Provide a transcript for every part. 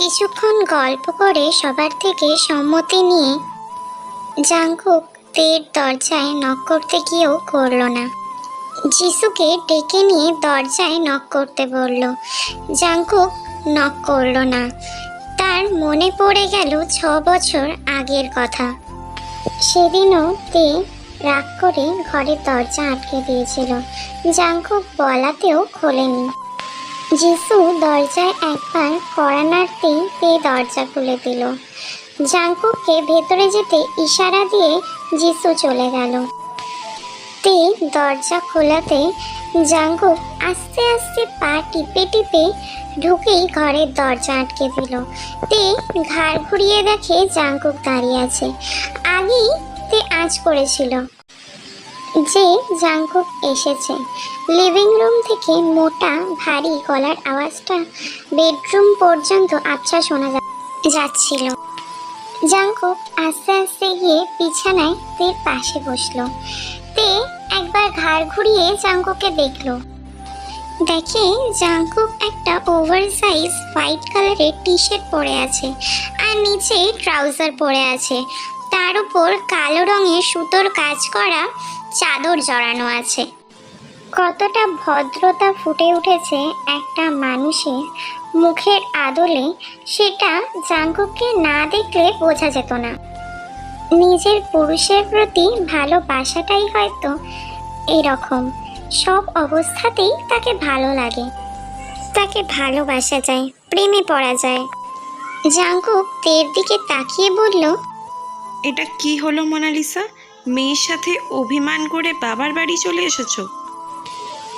কিছুক্ষণ গল্প করে সবার থেকে সম্মতি নিয়ে জাংকুক তের দরজায় নক করতে গিয়েও করল না। যিশুকে ডেকে নিয়ে দরজায় নক করতে বলল, জাংকুক নক করল না। তার মনে পড়ে গেল ছ বছর আগের কথা। সেদিনও তে রাগ করে ঘরের দরজা আটকে দিয়েছিল। জাংকুক বলাতেও খোলেনি। যিশু দরজায় একবার কড়া নাড়তেই তে দরজা খুলে দিল। জাংকুককে ভেতরে যেতে ইশারা দিয়ে যিশু চলে গেল। তে দরজা খোলাতে জাঙ্কুক আস্তে আস্তে পা টিপে টিপে ঢুকেই ঘরের দরজা আটকে দিল। তে ঘাড় ঘুরিয়ে দেখে জাঙ্কুক দাঁড়িয়ে আছে। আগেই তে আঁচ করেছিল। যে জাঙ্কুক এসেছে। লিভিং রুম থেকে মোটা, ভারী গলার আওয়াজটা বেডরুম পর্যন্ত আবছা শোনা যাচ্ছিল। জাঙ্কুক আস্তে আস্তে গিয়ে বিছানায় তের পাশে বসল। তে একবার ঘাড় ঘুরিয়ে জাঙ্কুকে দেখল। দেখে জাঙ্কুক একটা ওভার সাইজ হোয়াইট কালারের টি শার্ট পরে আছে আর নিচে ট্রাউজার পরে আছে। তার উপর কালো রঙের সুতোর কাজ করা চাদর জড়ানো আছে। কতটা ভদ্রতা ফুটে উঠেছে একটা মানুষের মুখের আদলে, সেটা জাঙ্কুককে না দেখলে বোঝা যেত না। নিজের পুরুষের প্রতি ভালোবাসাটাই হয়তো এরকম। সব অবস্থাতেই তাকে ভালো লাগে। তাকে ভালোবাসা যায়, প্রেমে পড়া যায়। জাঙ্কুক তের দিকে তাকিয়ে বলল, এটা কি হলো মোনালিসা? মেয়ের সাথে অভিমান করে বাবার বাড়ি চলে এসেছ?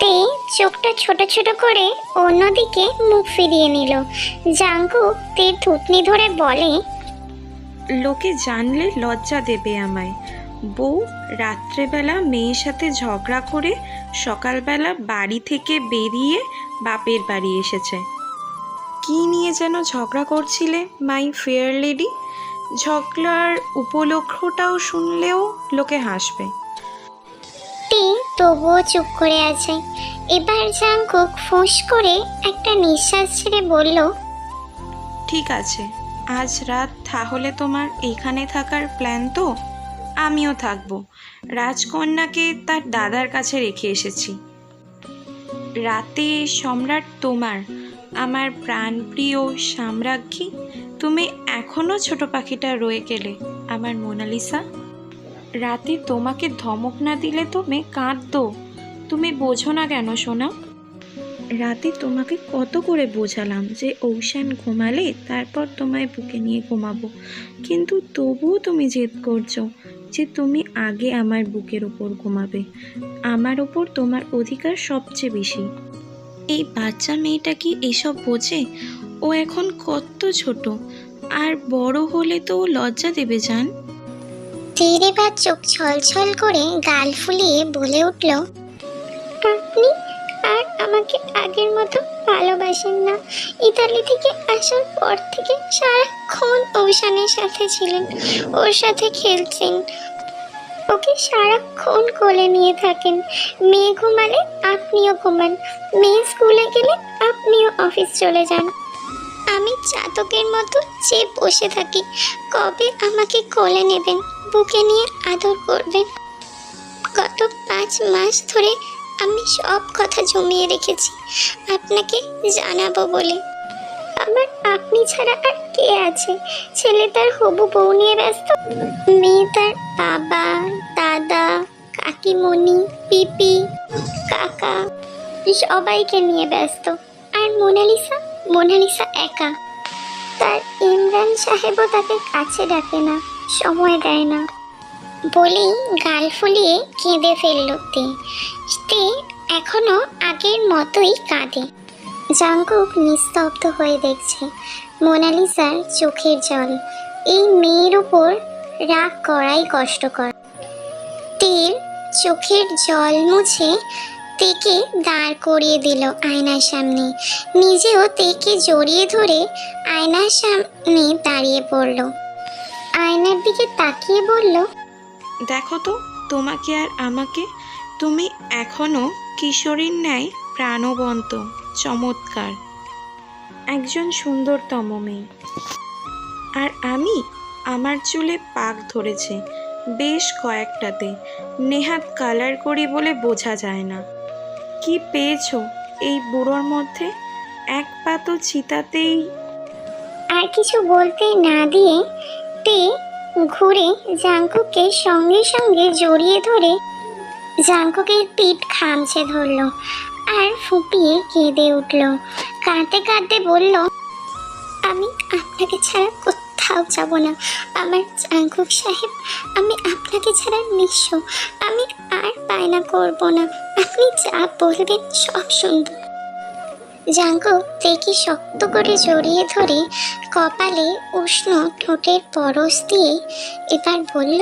তে চোখটা ছোট ছোট করে অন্যদিকে মুখ ফিরিয়ে নিল। জাঙ্কুক তে থুতনি ধরে বলে লোকে জানলে লজ্জা দেবে আমায়। বউ রাত্রেবেলা মেয়ের সাথে ঝগড়া করে সকালবেলা বাড়ি থেকে বেরিয়ে বাপের বাড়ি এসেছে। কি নিয়ে যেন ঝগড়া করছিলে মাই ফেয়ার লেডি? ঝগড়ার উপলক্ষটাও শুনলেও লোকে হাসবে। তবুও চুপ করে আছে। এবার জাঙ্কুক ফোঁস করে একটা নিঃশ্বাস ছেড়ে বলল ঠিক আছে আজ রাত তাহলে তোমার এখানে থাকার প্ল্যান তো? আমিও থাকব। রাজকন্যাকে তার দাদার কাছে রেখে এসেছি। রাতে সম্রাট তোমার আমার প্রাণপ্রিয় সাম্রাজ্ঞী তুমি এখনও ছোট পাখিটা রয়ে গেলে আমার মোনালিসা। রাতে তোমাকে ধমক না দিলে তুমি কাঁদতো। তুমি বোঝো না কেন সোনা? রাতে তোমাকে কত করে বোঝালাম যে ঔষান ঘুমালে তারপর তোমায় বুকে নিয়ে ঘুমাবো। কিন্তু তবুও তুমি জেদ করছ যে তুমি আগে আমার বুকের ওপর ঘুমাবে। আমার ওপর তোমার অধিকার সবচেয়ে বেশি। এই বাচ্চা মেয়েটা কি এসব বোঝে? ও এখন কত ছোট। আর বড় হলে তো ও লজ্জা দেবে, জান। তীর এবার চোখ ছলছল করে গাল ফুলিয়ে বলে উঠল, আপনি আর আমাকে আগের মতো ভালোবাসেন না। ইতালি থেকে আসার পর থেকে সারাক্ষণ ঔষানের সাথে ছিলেন। ওর সাথে খেলছেন। ওকে সারাক্ষণ কোলে নিয়ে থাকেন। মেয়ে ঘুমালে আপনিও ঘুমান। মেয়ে স্কুলে গেলে আপনিও অফিস চলে যান। আমি চাতকের মতো চেয়ে বসে থাকি। কবে আমাকে কোলে নেবেন, বুকে নিয়ে আদর করবেন? গত পাঁচ মাস ধরে আমি সব কথা জমিয়ে রেখেছি, আপনাকে জানাব বলে। আমার আপনি ছাড়া আর কে আছে? ছেলে তার হবু বউ নিয়ে ব্যস্ত? মেয়ে তার বাবা, দাদা, কাকিমণি, পিপি, কাকা, সবাইকে নিয়ে ব্যস্ত। আর মোনালিসা? মোনালিসা একা। তার ইমরান সাহেবও তাকে কাছে ডাকে না, সময় দেয় না। বলেই গাল ফুলিয়ে কেঁদে ফেলল তে। তে এখনও আগের মতোই কাঁদে। জাঙ্কুক নিস্তব্ধ হয়ে দেখছে মোনালিসার চোখের জল। এই মেয়ের উপর রাগ করাই কষ্টকর। তের চোখের জল মুছে তেকে দাঁড় করিয়ে দিল আয়নার সামনে। নিজেও তেকে জড়িয়ে ধরে আয়নার সামনে দাঁড়িয়ে পড়ল। আয়নার দিকে তাকিয়ে বলল, দেখো তো, তোমাকে আর আমাকে, তুমি এখনও কিশোরীর ন্যায় প্রাণবন্ত, চমৎকার, একজন সুন্দরতম মেয়ে। আর আমি, আমার চুলে পাক ধরেছে, বেশ কয়েকটাতে, নেহাত কালার করি বলে বোঝা যায় না। কি পেয়েছ এই বুড়োর মধ্যে? এক পা তো চিতাতেই। আর কিছু বলতে না দিয়ে তে ঘুরে জাঙ্কুকে সঙ্গে সঙ্গে জড়িয়ে ধরে জাঙ্কুকের পিঠ খামছে ধরলো আর ফুপিয়ে কেঁদে উঠল। কাঁদতে কাঁদতে বলল, আমি আপনাকে ছাড়া কোথাও যাব না। আমার জাঙ্কুক সাহেব, আমি আপনাকে ছাড়া নিঃস্ব। আমি বায়না করব না। আপনি যা বলবেন সব শুনব। জাঙ্কুক তেকে শক্ত করে জড়িয়ে ধরে কপালে উষ্ণ ঠোঁটের পরশ দিয়ে এবার বলল,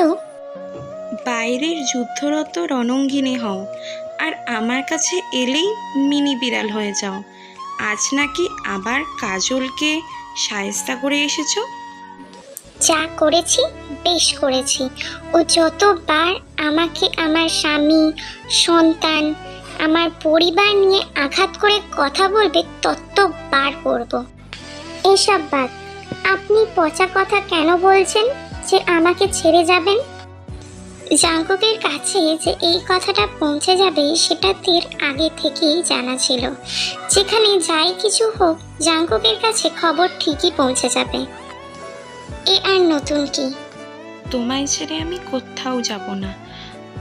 বাইরের যুদ্ধরত রণঙ্গিনী হও, আর আমার কাছে এলেই মিনি বিড়াল হয়ে যাও। আজ নাকি আবার কাজলকে সায়স্তা করে এসেছ? যা করেছি, বেশ করেছি। ও যতবার আমাকে আমার স্বামী, সন্তান, আমার পরিবার নিয়ে আঘাত করে কথা বলবে, ততবার করব। এসব বাদ, আপনি পচা কথা কেন বলছেন যে আমাকে ছেড়ে যাবেন? জাঙ্কুকের কাছে যে এই কথাটা পৌঁছে যাবে সেটা তীর আগে থেকেই জানা ছিল। যেখানে যাই কিছু হোক, জাঙ্কুকের কাছে খবর ঠিকই পৌঁছে যাবে। এ আর নতুন কি? তোমায় ছেড়ে আমি কোথাও যাব না।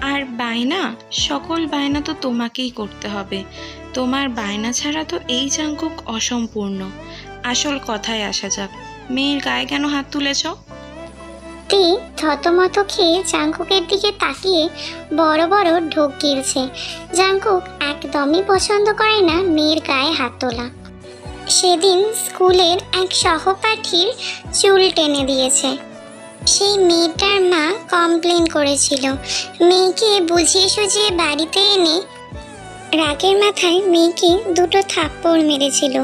আর বায়না সকল বায়না তো তোমাকেই করতে হবে। তোমার বায়না ছাড়া তো এই জাঙ্কুক অসম্পূর্ণ। আসল কথায় আসা যাক মেয়ের গায়ে কেন হাত তুলেছ? তে থতমত খেয়ে জাঙ্কুকের দিকে তাকিয়ে বড় বড় ঢোক গিলছে। জাঙ্কুক একদমই পছন্দ করে না মেয়ের গায়ে হাত তোলা। সেদিন স্কুলের এক সহপাঠীর চুল টেনে দিয়েছে। সেই মেয়েটার মা কমপ্লেন করেছিল। মেয়েকে বুঝিয়ে সুঝিয়ে বাড়িতে এনে রাগের মাথায় মেয়েকে দুটো থাপ্পড় মেরেছিল।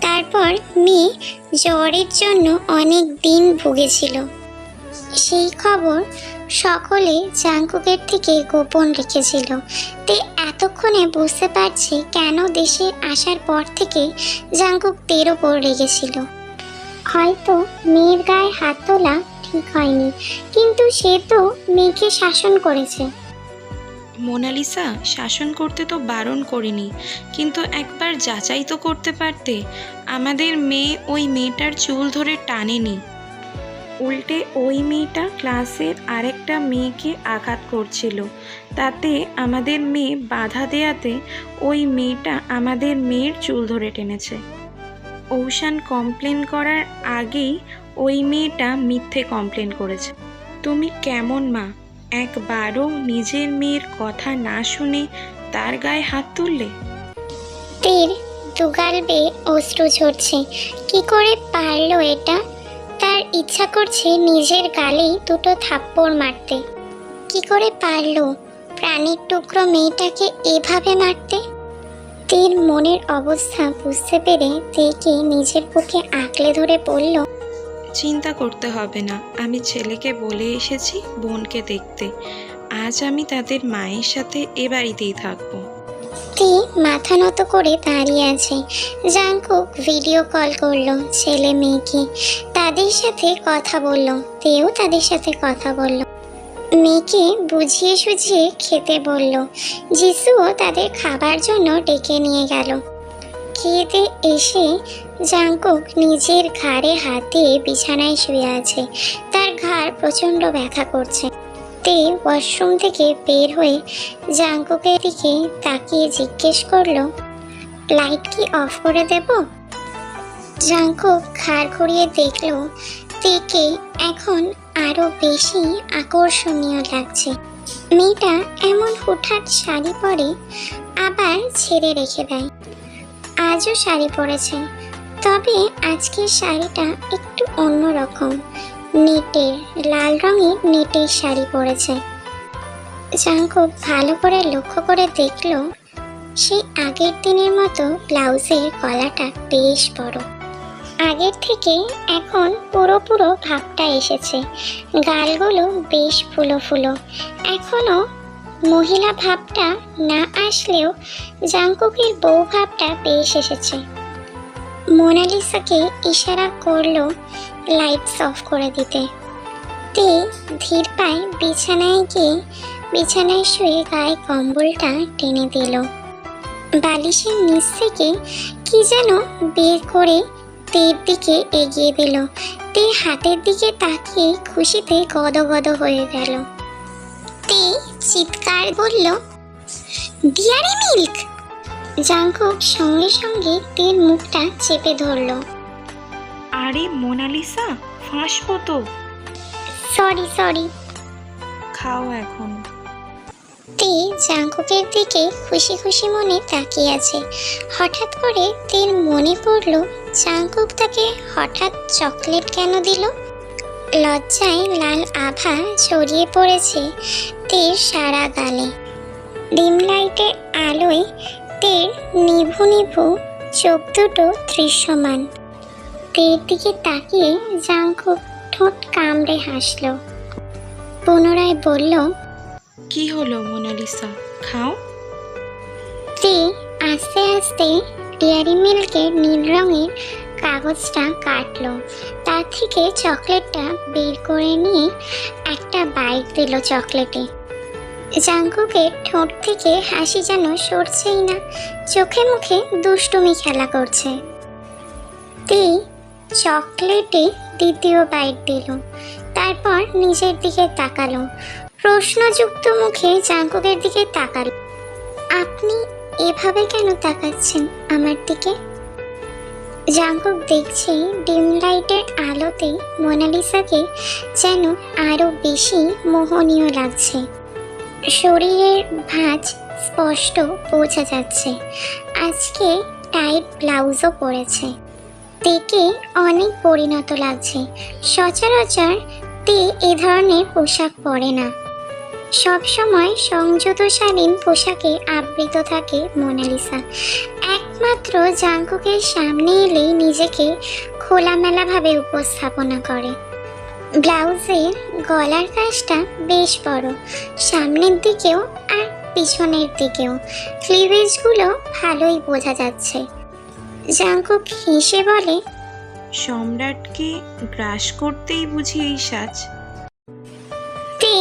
তারপর মেয়ে জ্বরের জন্য অনেক দিন ভুগেছিল। সেই খবর সকলে জাঙ্কুকের থেকে গোপন রেখেছিল। তে এতক্ষণে বুঝতে পারছে কেন দেশে আসার পর থেকে জাঙ্কুক তের ওপর রেগেছিল। হয়তো মেয়ের গায়ে হাত তোলা ঠিক হয়নি, কিন্তু সে তো মেয়েকে শাসন করেছে। মোনালিসা শাসন করতে তো বারণ করিনি, কিন্তু একবার যাচাই তো করতে পারতে। আমাদের মেয়ে ওই মেয়েটার চুল ধরে টানেনি। উল্টে ওই মেয়েটা ক্লাসের আরেকটা মেয়েকে আঘাত করছিল। তাতে আমাদের মেয়ে বাধা দেয়াতে ওই মেয়েটা আমাদের মেয়ের চুল ধরে টেনেছে। ঔষান কমপ্লেন করার আগেই ওই মেয়েটা মিথ্যে কমপ্লেন করেছে। তুমি কেমন মা? একবারও নিজের মেয়ের কথা না শুনে তার গায়ে হাত তুললে? তীর, দুগাল বেয়ে অশ্রু ঝরছে। কি করে পারল এটা? ইচ্ছা করছে নিজের গালেই দুটো থাপ্পড় মারতে। কি করে পারল প্রাণীর টুকরো মেয়েটাকে এভাবে মারতে? তীর মনের অবস্থা বুঝতে পেরে তেকে নিজের বুকে আঁকলে ধরে বলল, চিন্তা করতে হবে না, আমি ছেলেকে বলে এসেছি বোনকে দেখতে। আজ আমি তাদের মায়ের সাথে এ বাড়িতেই থাকব। তে মাথা নত করে দাঁড়িয়ে আছে। জাংকুক ভিডিও কল করল ছেলে মেয়েকে। তাদের সাথে কথা বলল, তেও তাদের সাথে কথা বলল। মেয়েকে বুঝিয়ে সুঝিয়ে খেতে বলল, যিশুও তাদের খাবার জন্য ডেকে নিয়ে গেল। খেতে এসে জাংকুক নিজের ঘাড়ে হাত দিয়ে বিছানায় শুয়ে আছে। তার ঘাড় প্রচণ্ড ব্যথা করছে। তে ওয়াশরুম থেকে বের হয়ে জাঙ্কুকের দিকে তাকিয়ে জিজ্ঞেস করল লাইট কি অফ করে দেব? জাঙ্কুক ঘাড় ঘুরিয়ে দেখল তেকে এখন আরও বেশি আকর্ষণীয় লাগছে। মেয়েটা এমন হুটহাট শাড়ি পরে আবার ছেড়ে রেখে দেয়। আজও শাড়ি পরেছে, তবে আজকের শাড়িটা একটু অন্যরকম। নেটের, লাল রঙের নেটের শাড়ি পরেছে। জাঙ্কুক ভালো করে লক্ষ্য করে দেখল সেই আগের দিনের মতো ব্লাউজের গলাটা বেশ বড়। আগের থেকে এখন পুরো পুরো ভাবটা এসেছে। গালগুলো বেশ ফুলো ফুলো। এখনও মহিলা ভাবটা না আসলেও জাঙ্কুকের বউ ভাবটা বেশ এসেছে। মোনালিসাকে ইশারা করল লাইটস অফ করে দিতে। তে ধীর পায়ে বিছানায় গিয়ে বিছানায় শুয়ে গায়ে কম্বলটা টেনে দিল। বালিশের নিচ থেকে কি যেন বের করে তের দিকে এগিয়ে দিল। তে হাতের দিকে তাকিয়ে খুশিতে গদগদ হয়ে গেল। তে চিৎকার বলল ডিয়ারি মিল্ক! জাঙ্কুক সঙ্গে সঙ্গে তের মুখটা চেপে ধরলো। আরে মোনালিসা ফাঁসবো তো। Sorry sorry. খাও এখন। তে জাঙ্কুকের দিকে খুশি খুশি মনে তাকিয়ে আছে। হঠাৎ করে তের মনে পড়ল জাঙ্কুক তাকে হঠাৎ চকলেট কেন দিল? লজ্জায় লাল আভা ছড়িয়ে পড়েছে তের সারা গালে। ডিম লাইটের আলোয় তের নিভু নিভু চোখ দুটো দৃশ্যমান। তের দিকে তাকিয়ে জাঙ্কুক ঠোঁট কামড়ে হাসল। পুনরায় বলল কি হলো মোনালিসা? খাও? তে আস্তে আস্তে ডেয়ারি মিল্কের নীল রঙের কাগজটা কাটলো। তার থেকে চকলেটটা বের করে নিয়ে একটা বাইট দিল চকলেটে। জাঙ্কুকের ঠোঁট থেকে হাসি যেন সরছেই না চোখে মুখে দুষ্টুমি খেলা করছে। তে চকলেটে দ্বিতীয় বাইট দিল। তারপর নিজের দিকে তাকালো। প্রশ্নযুক্ত মুখে জাঙ্কুকের দিকে তাকালো। আপনি এভাবে কেন তাকাচ্ছেন আমার দিকে? জাঙ্কুক দেখছে ডিম লাইটের আলোতে মোনালিসাকে যেন আরও বেশি মোহনীয় লাগছে। শরীরের ভাঁজ স্পষ্ট বোঝা যাচ্ছে। আজকে টাইট ব্লাউজও পরেছে। তেকে অনেক পরিণত লাগছে। সচরাচর তে এ ধরনের পোশাক পরে না। সবসময় সংযতশালীন পোশাকে আবৃত থাকে মোনালিসা। একমাত্র জাঙ্কুকের সামনে এলেই নিজেকে খোলামেলাভাবে উপস্থাপনা করে। ব্লাউজের গলার কাজটা বেশ বড়, সামনের দিকেও আর পিছনের দিকেও। ক্লিভেজগুলো ভালোই বোঝা যাচ্ছে। জাঙ্কুক হেসে বলে সম্রাটকে গ্রাস করতেই বুঝি এই সাজ। তে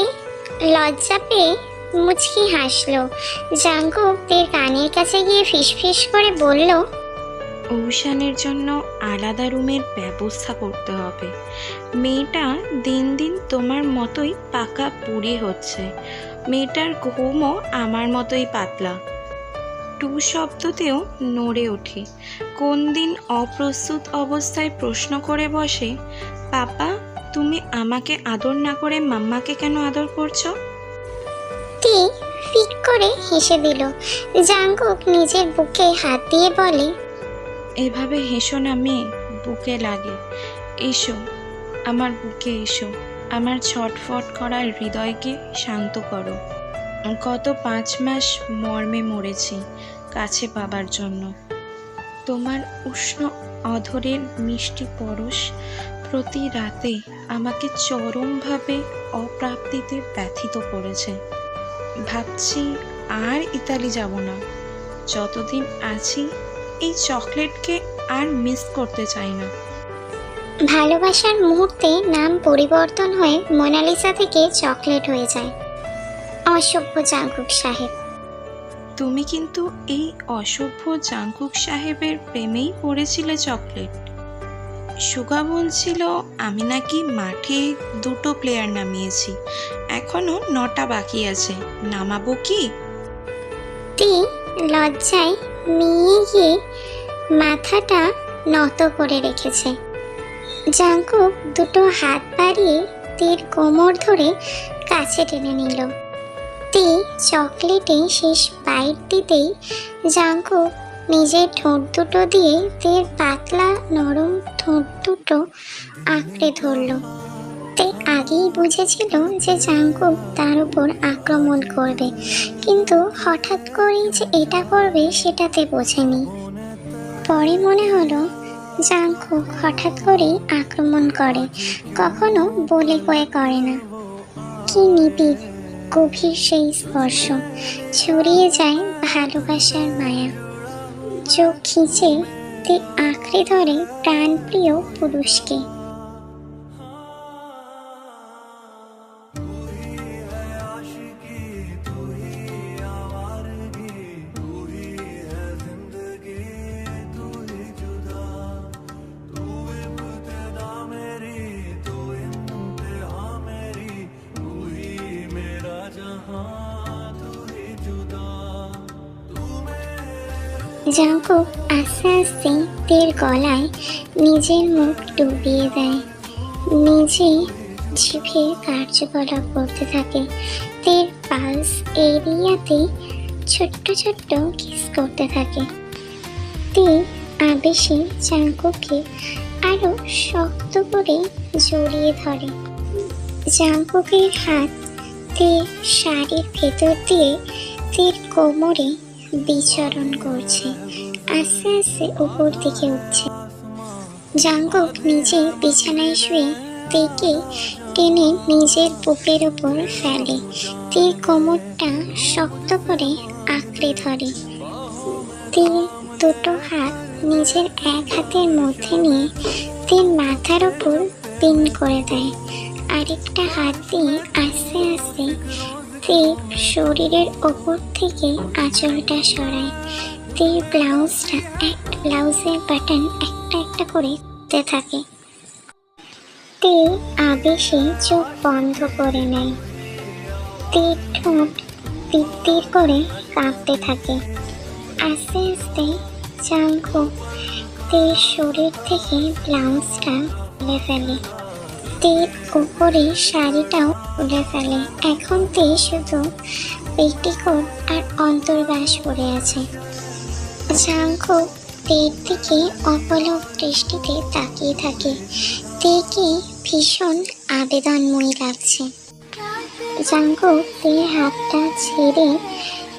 লজ্জা পেয়ে মুচকি হাসলো। জাঙ্কুক তের কানের কাছে গিয়ে ফিসফিস করে বলল ঔষানের জন্য আলাদা রুমের ব্যবস্থা করতে হবে। মেয়েটা দিন দিন তোমার মতোই পাকা পুরি হচ্ছে। মেয়েটার ঘুমও আমার মতোই পাতলা। টু শব্দতেও নড়ে ওঠে। কোন দিন অপ্রস্তুত অবস্থায় প্রশ্ন করে বসে পাপা তুমি আমাকে আদর না করে মাম্মাকে কেন আদর করছ? তে ফিক করে হেসে দিল। জাঙ্কুক নিজের বুকে হাত দিয়ে বলে এভাবে হেসো না মেয়ে বুকে লাগে। এসো আমার বুকে এসো। আমার ছটফট করা হৃদয়কে শান্ত করো। গত পাঁচ মাস মর্মে মরেছি কাছে পাবার জন্য। তোমার উষ্ণ অধরের মিষ্টি পরশ প্রতি রাতে আমাকে চরমভাবে অপ্রাপ্তিতে ব্যথিত করেছে। ভাবছি আর ইতালি যাব না। যতদিন আছি, এই চকলেটকে আর মিস করতে চাই না। ভালোবাসার মুহূর্তে নাম পরিবর্তন হয়ে মোনালিসা থেকে চকলেট হয়ে যায়। অসভ্য জাঙ্কুক সাহেব। তুমি কিন্তু এই অসভ্য জাঙ্কুক সাহেবের প্রেমেই পড়েছিলে চকলেট। সুগা বলছিল আমি নাকি মাঠে দুটো প্লেয়ার নামিয়েছি এখনও নটা বাকি আছে নামাবো কি? লজ্জায় মিয়ে গিয়ে মাথাটা নত করে রেখেছে। জাঙ্কুক দুটো হাত বাড়িয়ে তীর কোমর ধরে কাছে টেনে নিল। তে চকলেটে শেষ বাইট দিতেই জাঙ্কুক নিজের ঠোঁট দুটো দিয়ে তের পাতলা নরম ঠোঁট দুটো আঁকড়ে ধরলো। তে আগেই বুঝেছিল যে জাঙ্কুক তার উপর আক্রমণ করবে, কিন্তু হঠাৎ করেই যে এটা করবে সেটাতে বোঝেনি। পরে মনে হলো জাঙ্কুক হঠাৎ করেই আক্রমণ করে, কখনো বলে কয়ে করে না। কি নিবিড়। গভীর সেই স্পর্শ। ছড়িয়ে যায় ভালোবাসার মায়া। চোখ খিচে তে আঁকড়ে ধরে প্রাণপ্রিয় পুরুষকে। আস্তে আস্তে তের গলায় নিজের মুখ ডুবিয়ে দেয়। নিজে জিভে কার্যকলাপ করতে থাকে। তের পালস এরিয়াতে ছোট্ট ছোট্ট কিস করতে থাকে। তে আবেশে জাঙ্কুককে আরও শক্ত করে জড়িয়ে ধরে। জাঙ্কুকের হাত তের শাড়ির ভেতর দিয়ে তের কোমরে বিচরণ করছে। আস্তে আস্তে উপর দিকে উঠছে। জাঙ্গক নিজে বিছানায় শুয়ে তেকে টেনে নিজের বুকের ওপর ফেলে। তীর কোমরটা শক্ত করে আঁকড়ে ধরে। তীর দুটো হাত নিজের এক হাতের মধ্যে নিয়ে তীর মাথার ওপর পিন করে দেয়। আরেকটা হাত দিয়ে আস্তে আস্তে তীর শরীরের ওপর থেকে আঁচলটা সরায়। তীর ব্লাউজটা এক ব্লাউজের বাটন একটা একটা করে দিতে থাকে। তে আবেশে চোখ বন্ধ করে নেয়। তে ঠোঁট তিত্তির করে কাঁপতে থাকে। আস্তে আস্তে চাঙ্ক তীর শরীর থেকে ব্লাউজটা খুলে ফেলে। তীর উপরে শাড়িটাও খুলে ফেলে। এখন তে শুধু পেটিকোট আর অন্তর্বাস পরে আছে। জাঙ্ক তের দিকে অপলক দৃষ্টিতে তাকিয়ে থাকে। তেকে ভীষণ আবেদনময়ী লাগছে। জাঙ্ক তের হাতটা ছেড়ে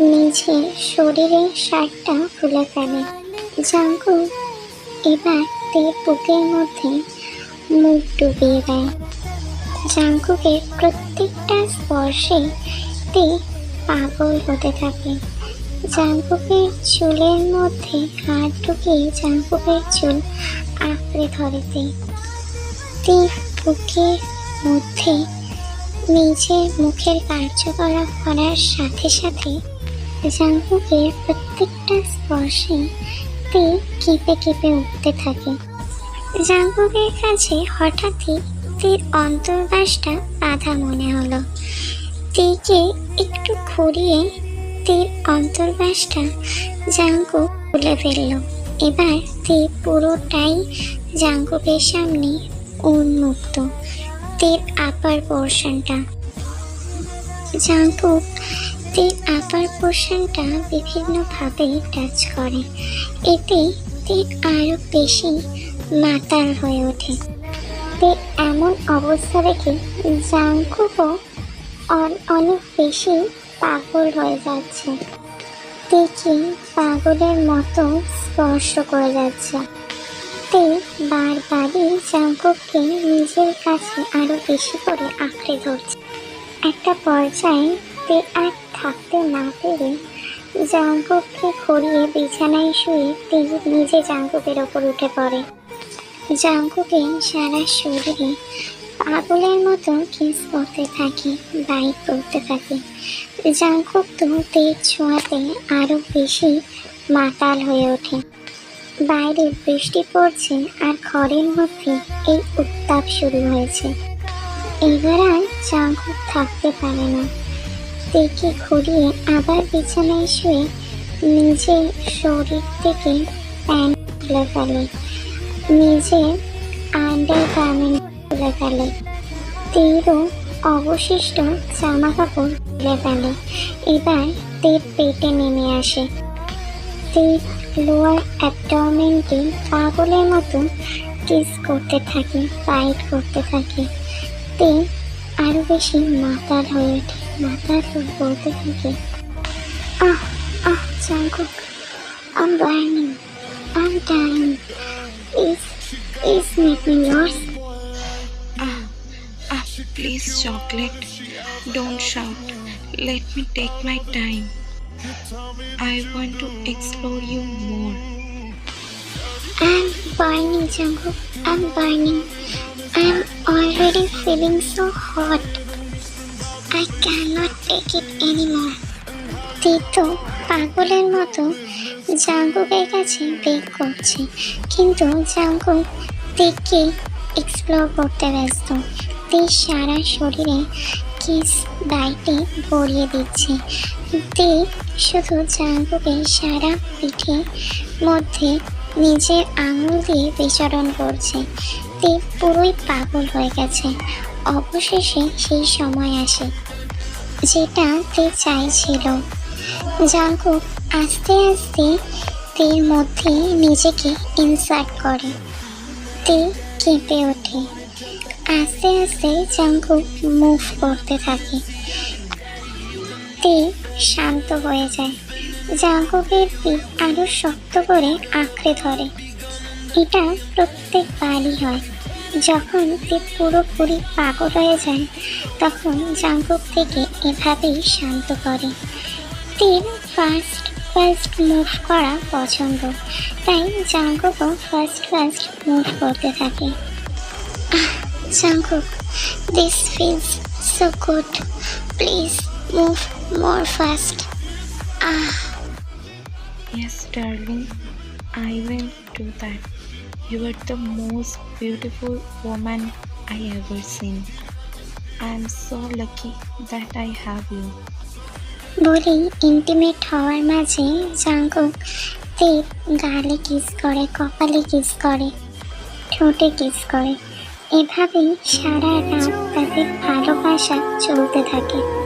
নিজের শরীরের শার্টটা খুলে ফেলে। জাঙ্ক এবার তের বুকের মধ্যে মুখ ডুবিয়ে দেয়। জাঙ্কুকের প্রত্যেকটা স্পর্শে তে পাগল হতে থাকে। জাঙ্কুকের চুলের মধ্যে হাত ঢুকিয়ে জাঙ্কুকের চুল আঁকড়ে ধরে তে তে বুকের মধ্যে নিজের মুখের কার্যকলাপ করার সাথে সাথে জাঙ্কুকের প্রত্যেকটা স্পর্শে তে কেঁপে কেঁপে উঠতে থাকে। জাঙ্কুকের কাছে হঠাৎই তীর অন্তর্বাসটা বাধা মনে হলো। তীকে একটু ঘুরিয়ে তীর অন্তর্বাসটা জাঙ্কু খুলে ফেলল। এবার তীর পুরোটাই জাঙ্কুকের সামনে উন্মুক্ত। তীর আপার পোর্শনটা। জাঙ্কুক তীর আপার পোর্শনটা বিভিন্নভাবে টাচ করে। এতে তীর আরও বেশি মাতাল হয়ে ওঠে। তে এমন অবস্থা দেখে জাঙ্কুকও অন- অনেক বেশি পাগল হয়ে যাচ্ছে। দেখি পাগলের মতো স্পর্শ করে যাচ্ছে। তে বারবারই জাঙ্কুককে নিজের কাছে আরও বেশি করে আঁকড়ে ধরছে। একটা পর্যায়ে তে আর থাকতে না পেরে জাঙ্কুককে ঘুরিয়ে বিছানায় শুয়ে তে নিজে জাঙ্কুকের ওপর উঠে পড়ে। জাঙ্কুকে সারা শরীরে পাগলের মতো কিস করতে থাকে বাইক করতে থাকে। জাঙ্কুক তো তেজ ছোঁয়াতে আরও বেশি মাতাল হয়ে ওঠে। বাইরে বৃষ্টি পড়ছে আর ঘরের মধ্যে এই উত্তাপ শুরু হয়েছে। এবার আর জাঙ্কুক থাকতে পারে না। তেকে ঘুরিয়ে আবার বিছানায় শুয়ে নিজের শরীর থেকে প্যান্ট খুলে ফেলে। নিজের আন্ডার গার্মেন্ট খুলে ফেলে তীরও অবশিষ্ট জামা কাপড় খুলে ফেলে এবার তীর পেটে নেমে আসে তীর লোয়ার অ্যাবডমেন্টে পাগলের মতো কিস করতে থাকে ফাইট করতে থাকে তে আরও বেশি মাতাল হয়ে ওঠে মাতাল হয়ে বলতে থাকে ah ah Jungkook I'm burning. I'm dying. Please, please make me. Ah, ah, please, chocolate. Don't shout. Let me take my time. I want to explore you more. I'm burning, Jungkook. I'm burning. I'm already feeling so hot. I cannot take it anymore. তিতো পাগলের মতো জাঙ্কুকের কাছে বেগ করছে কিন্তু Jungkook দিককে explore করতে ব্যস্ত তে সারা শরীরে কিস বাইটে ভরিয়ে দিচ্ছে। দিক শুধু জাঙ্কুকে সারা পিঠে মধ্যে নিজের আঙুল দিয়ে বিচরণ করছে। দিক পুরোই পাগল হয়ে গেছে। অবশেষে সেই সময় আসে, যেটা তে চাইছিল। জাঙ্কুক আস্তে আস্তে তের মধ্যে নিজেকে ইনসার্ট করে। তে কেঁপে ওঠে। আস্তে আস্তে জাঙ্কুক মুভ করতে থাকে। তে শান্ত হয়ে যায়। জাঙ্কুকের পিঠ আরও শক্ত করে আঁকড়ে ধরে। এটা প্রত্যেকবারই হয়। যখন তে পুরোপুরি পাগল হয়ে যায়, তখন জাঙ্কুক থেকে এভাবেই শান্ত করে। তীর ফার্স্ট ফার্স্ট মুভ করা পছন্দ। তাই জাঙ্কুকও ফার্স্ট ফার্স্ট মুভ করতে থাকে। Jungkook this feels so good. Please move more fast Ah. Yes, darling, I will do that. You are the most beautiful woman I ever seen. I am so lucky that I have you. বলেই intimate হওয়ার মাঝে Jungkook তীর গালে kiss করে কপালে kiss করে ঠোঁটে kiss করে এভাবেই সারা রাত তাদের ভালোবাসা চলতে থাকে।